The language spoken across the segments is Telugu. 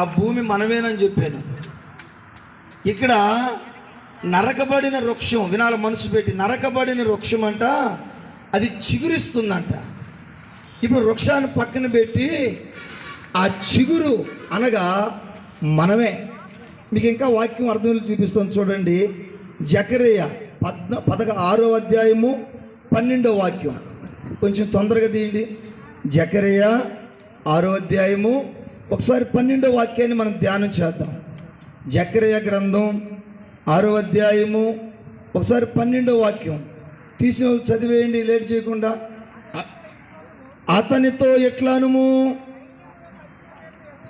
ఆ భూమి మనమేనని చెప్పాను. ఇక్కడ నరకబడిన వృక్షం వినాల మనసు పెట్టి నరకబడిన వృక్షం అంట అది చిగురిస్తుందంట. ఇప్పుడు వృక్షాన్ని పక్కన పెట్టి ఆ చిగురు అనగా మనమే. మీకు ఇంకా వాక్యం అర్థం చూపిస్తాను చూడండి. జకరేయ పద్న పదక ఆరో అధ్యాయము పన్నెండో వాక్యం. కొంచెం తొందరగా తీయండి. జకరేయ ఆరో అధ్యాయము ఒకసారి పన్నెండో వాక్యాన్ని మనం ధ్యానం చేద్దాం. జకరేయ గ్రంథం ఆరో అధ్యాయము ఒకసారి పన్నెండో వాక్యం. తీసిన వాళ్ళు చదివేయండి లేట్ చేయకుండా. అతనితో ఎట్లానుము?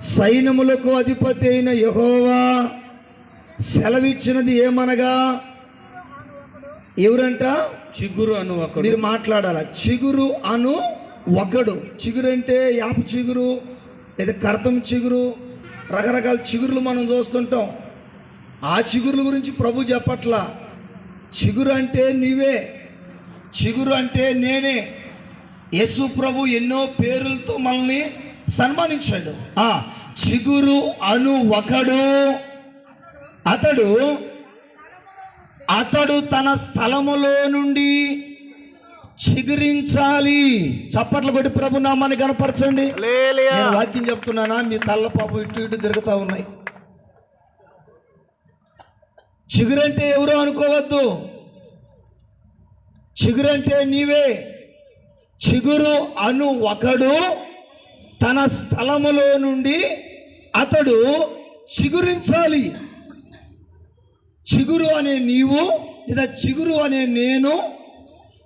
సైన్యములకు అధిపతి అయిన యహోవా సెలవిచ్చినది ఏమనగా? ఎవరంట? చిగురు అను ఒకడు. మీరు మాట్లాడాల? చిగురు అను ఒకడు. చిగురు అంటే యాప చిగురు? లేదా కర్తం చిగురు రకరకాల చిగురులు మనం చూస్తుంటాం. ఆ చిగురుల గురించి ప్రభు చెప్పట్లా. చిగురు అంటే నీవే చిగురు అంటే నేనే. యేసు ప్రభు ఎన్నో పేర్లతో మనల్ని సన్మానించాడు. ఆ చిగురు అను ఒకడు. అతడు అతడు తన స్థలములో నుండి చిగురించాలి. చప్పట్లు కొట్టి ప్రభు నామాన్ని కనపరచండి నేను వాక్యం చెప్తున్నానా? మీ తల్ల పాపం ఇటు ఇటు తిరుగుతూ ఉన్నాయి. చిగురంటే ఎవరో అనుకోవద్దు. చిగురంటే నీవే. చిగురు అను ఒకడు తన స్థలములో నుండి అతడు చిగురించాలి. చిగురు అనే నీవు లేదా చిగురు అనే నేను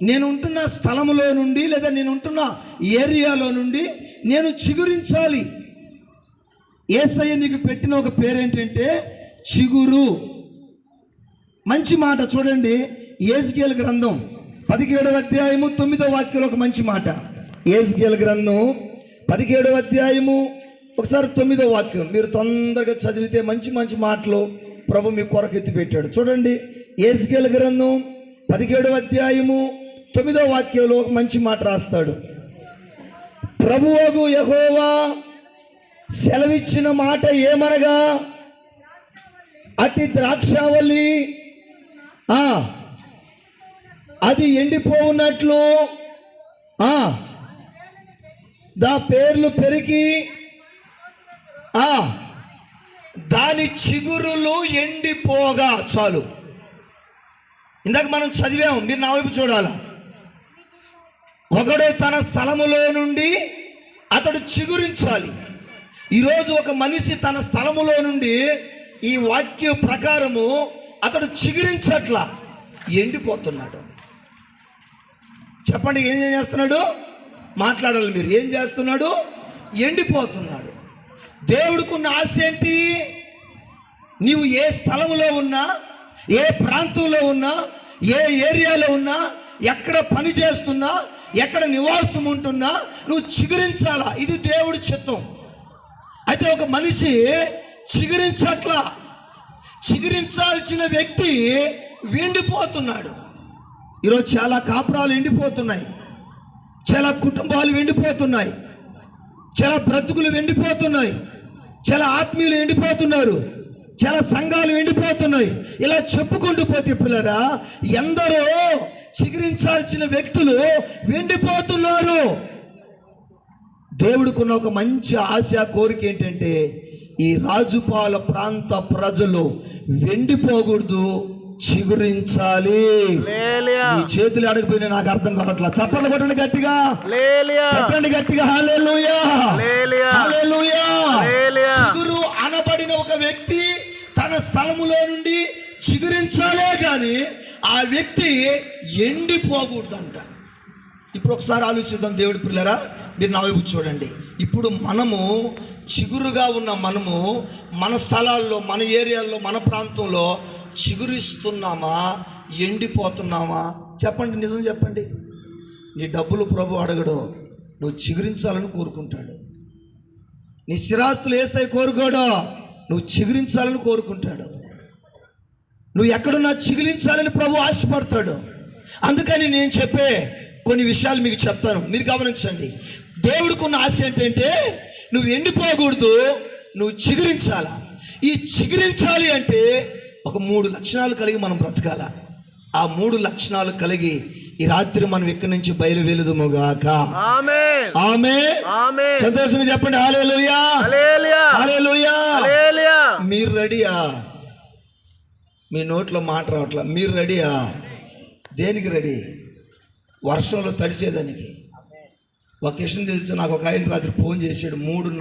నేను ఉంటున్న స్థలంలో నుండి లేదా నేను ఉంటున్న ఏరియాలో నుండి నేను చిగురించాలి. ఏసయ్య నీకు పెట్టిన ఒక పేరేంటంటే చిగురు. మంచి మాట చూడండి. ఏజ్గేల్ గ్రంథం పదిహేడవ అధ్యాయము తొమ్మిదవ వాక్యంలో ఒక మంచి మాట. ఏజ్గేల్ గ్రంథం పదిహేడవ అధ్యాయము ఒకసారి తొమ్మిదవ వాక్యం. మీరు తొందరగా చదివితే మంచి మంచి మాటలు ప్రభు మీ కొరకు ఎత్తిపెట్టాడు. చూడండి. ఏజ్గేల్ గ్రంథం పదిహేడవ అధ్యాయము తొమ్మిదో వాక్యంలో ఒక మంచి మాట రాస్తాడు. ప్రభువగు యహోవా సెలవిచ్చిన మాట ఏమనగా? అట్టి ద్రాక్షావల్లి అది ఎండిపోవున్నట్లు దా పేర్లు పెరిగి ఆ దాని చిగురులు ఎండిపోగా చాలు. ఇందాక మనం చదివాం మీరు నా వైపు చూడాలా? ఒకడు తన స్థలములో నుండి అతడు చిగురించాలి. ఈరోజు ఒక మనిషి తన స్థలములో నుండి ఈ వాక్య ప్రకారము అతడు చిగురించట్ల ఎండిపోతున్నాడు. చెప్పండి ఏం చేస్తున్నాడు? మాట్లాడాలి మీరు. ఏం చేస్తున్నాడు? ఎండిపోతున్నాడు. దేవుడికున్న ఆశ ఏంటి? నీవు ఏ స్థలంలో ఉన్నా ఏ ప్రాంతంలో ఉన్నా ఏ ఏరియాలో ఉన్నా ఎక్కడ పని చేస్తున్నా ఎక్కడ నివాసం ఉంటున్నా నువ్వు చిగురించాలా? ఇది దేవుడి చిత్తం. అయితే ఒక మనిషి చిగురించట్లా. చిగురించాల్సిన వ్యక్తి వెండిపోతున్నాడు. ఈరోజు చాలా కాపురాలు ఎండిపోతున్నాయి. చాలా కుటుంబాలు వెండిపోతున్నాయి. చాలా బ్రతుకులు వెండిపోతున్నాయి. చాలా ఆత్మీయులు ఎండిపోతున్నారు. చాలా సంఘాలు ఎండిపోతున్నాయి ఇలా చెప్పుకుంటూ పోతే పిల్లరా ఎందరో చిగురించాల్సిన వ్యక్తులు వెండిపోతున్నారు. దేవుడికున్న ఒక మంచి ఆశ కోరిక ఏంటంటే ఈ రాజుపాల ప్రాంత ప్రజలు వెండిపోకూడదు చిగురించాలి. ఈ చేతులు అడగపోయినా నాకు అర్థం కావట్లా. చప్పట్లు కొట్టండి గట్టిగా. కొట్టండి గట్టిగా. చిగురు అనబడిన ఒక వ్యక్తి తన స్థలములో నుండి చిగురించాలే కానీ ఆ వ్యక్తి ఎండిపోకూడదంట. ఇప్పుడు ఒకసారి ఆలోచిద్దాం దేవుడి పిల్లరా మీరు నా వైపు చూడండి. ఇప్పుడు మనము చిగురుగా ఉన్న మనము మన స్థలాల్లో మన ఏరియాల్లో మన ప్రాంతంలో చిగురిస్తున్నామా ఎండిపోతున్నామా? చెప్పండి నిజం చెప్పండి. నీ డబ్బులు ప్రభు అడగడు నువ్వు చిగురించాలని కోరుకుంటాడు. నీ స్థిరాస్తులు ఏసై కోరుకోడో నువ్వు చిగురించాలని కోరుకుంటాడు. నువ్వు ఎక్కడున్నా చిగిలించాలని ప్రభు ఆశపడతాడు. అందుకని నేను చెప్పే కొన్ని విషయాలు మీకు చెప్తాను. మీరు గమనించండి. దేవుడికి ఉన్న ఆశ ఏంటంటే నువ్వు ఎండిపోకూడదు నువ్వు చిగురించాలా ఈ చిగురించాలి అంటే ఒక మూడు లక్షణాలు కలిగి మనం బ్రతకాల. ఆ మూడు లక్షణాలు కలిగి ఈ రాత్రి మనం ఇక్కడి నుంచి బయలువెలుదుముగాక ఆమేన్. ఆమె సంతోషంగా చెప్పండి. హాలేలుయా హాలేలుయా మీరు రెడీయా? మీ నోట్లో మాట రావట్లా? మీరు రెడీయా? దేనికి రెడీ? వర్షంలో తడిచేదానికి. ఒక విషయం తెలిసి నాకు ఒక ఆయన రాత్రి ఫోన్ చేసాడు మూడు